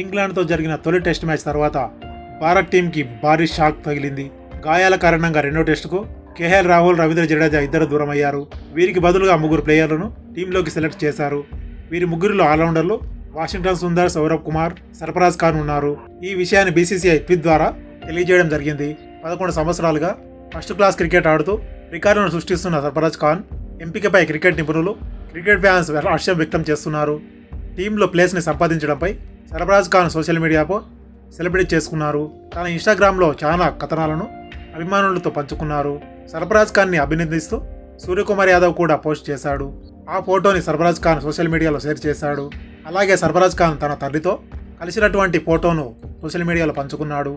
ఇంగ్లాండ్తో జరిగిన తొలి test match తర్వాత భారత్ టీంకి భారీ షాక్ తగిలింది. గాయాల కారణంగా రెండో టెస్టుకు కేఎల్ రాహుల్ రవీంద్ర జడేజా ఇద్దరు దూరం అయ్యారు వీరికి బదులుగా ముగ్గురు ప్లేయర్లను టీంలోకి సెలెక్ట్ చేశారు. వీరి ముగ్గురిలో ఆల్రౌండర్లు వాషింగ్టన్ సుందర్ సౌరవ్ కుమార్ సర్ఫరాజ్ ఖాన్ ఉన్నారు. ఈ విషయాన్ని బీసీసీఐ ట్వీట్ ద్వారా తెలియజేయడం జరిగింది. పదకొండు సంవత్సరాలుగా ఫస్ట్ క్లాస్ క్రికెట్ ఆడుతూ రికార్డులను సృష్టిస్తున్న సర్ఫరాజ్ ఖాన్ ఎంపికపై క్రికెట్ నిపుణులు క్రికెట్ ఫ్యాన్స్ హర్షం వ్యక్తం చేస్తున్నారు. టీంలో ప్లేస్ని సంపాదించడంపై సరఫరాజ్ ఖాన్ సోషల్ మీడియాపై సెలబ్రేట్ చేసుకున్నారు. తన ఇన్స్టాగ్రామ్లో చాలా కథనాలను అభిమానులతో పంచుకున్నారు. సర్ఫరాజ్ ఖాన్ని అభినందిస్తూ సూర్యకుమార్ యాదవ్ కూడా పోస్ట్ చేశాడు. ఆ ఫోటోని సర్ఫరాజ్ ఖాన్ సోషల్ మీడియాలో షేర్ చేశాడు. అలాగే సర్ఫరాజ్ ఖాన్ తన తండ్రితో కలిసినటువంటి ఫోటోను సోషల్ మీడియాలో పంచుకున్నాడు.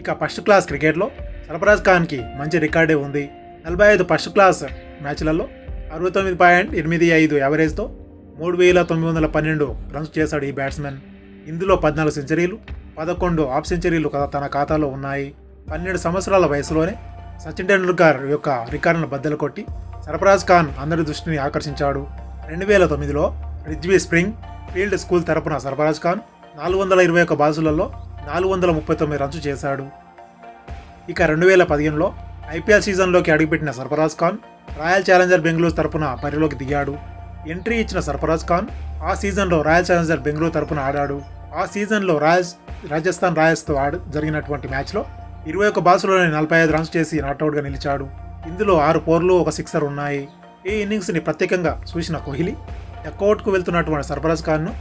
ఇక ఫస్ట్ క్లాస్ క్రికెట్లో సర్ఫరాజ్ ఖాన్కి మంచి రికార్డే ఉంది. నలభై ఐదు ఫస్ట్ క్లాస్ మ్యాచ్లలో అరవై తొమ్మిది పాయింట్ ఎనిమిది ఐదు యావరేజ్తో మూడు వేల తొమ్మిది వందల పన్నెండు రన్స్ చేశాడు ఈ బ్యాట్స్మెన్. ఇందులో పద్నాలుగు సెంచరీలు పదకొండు హాఫ్ సెంచరీలు క- తన ఖాతాలో ఉన్నాయి. పన్నెండు సంవత్సరాల వయసులోనే సచిన్ టెండూల్కర్ యొక్క రికార్డును బద్దలు కొట్టి సర్ఫరాజ్ ఖాన్ అందరి దృష్టిని ఆకర్షించాడు. రెండు వేల తొమ్మిదిలో రిజ్వీ స్ప్రింగ్ ఫీల్డ్ స్కూల్ తరపున సర్ఫరాజ్ ఖాన్ నాలుగు వందల ఇరవై ఒక్క బాసులలో నాలుగు వందల ముప్పై తొమ్మిది రన్స్ చేశాడు. ఇక రెండు వేల పదిహేనులో ఐపీఎల్ సీజన్లోకి అడుగుపెట్టిన సర్ఫరాజ్ ఖాన్ రాయల్ ఛాలెంజర్ బెంగళూరు తరపున పరిలోకి దిగాడు. ఎంట్రీ ఇచ్చిన సర్ఫరాజ్ ఖాన్ ఆ సీజన్లో రాయల్ ఛాలెంజర్ బెంగళూరు తరపున ఆడాడు. ఆ సీజన్లో రాయల్స్ రాజస్థాన్ రాయల్స్తో ఆడు జరిగినటువంటి మ్యాచ్లో ఇరవై ఒక్క బాల్స్లోనే నలభై ఐదు రన్స్ చేసి నాట్అవుట్గా నిలిచాడు. ఇందులో ఆరు పోర్లు ఒక సిక్సర్ ఉన్నాయి. ఈ ఇన్నింగ్స్ని ప్రత్యేకంగా చూసిన కోహ్లీ డక్అవుట్కు వెళ్తున్నటువంటి సర్ఫరాజ్ ఖాన్ను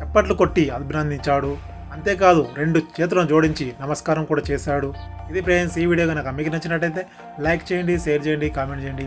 చప్పట్లు కొట్టి అభినందించాడు. అంతేకాదు రెండు చేతులను జోడించి నమస్కారం కూడా చేశాడు. ఇది ఫ్రెండ్స్ ఈ వీడియో కనుక మీకు నచ్చినట్టయితే లైక్ చేయండి షేర్ చేయండి కామెంట్ చేయండి.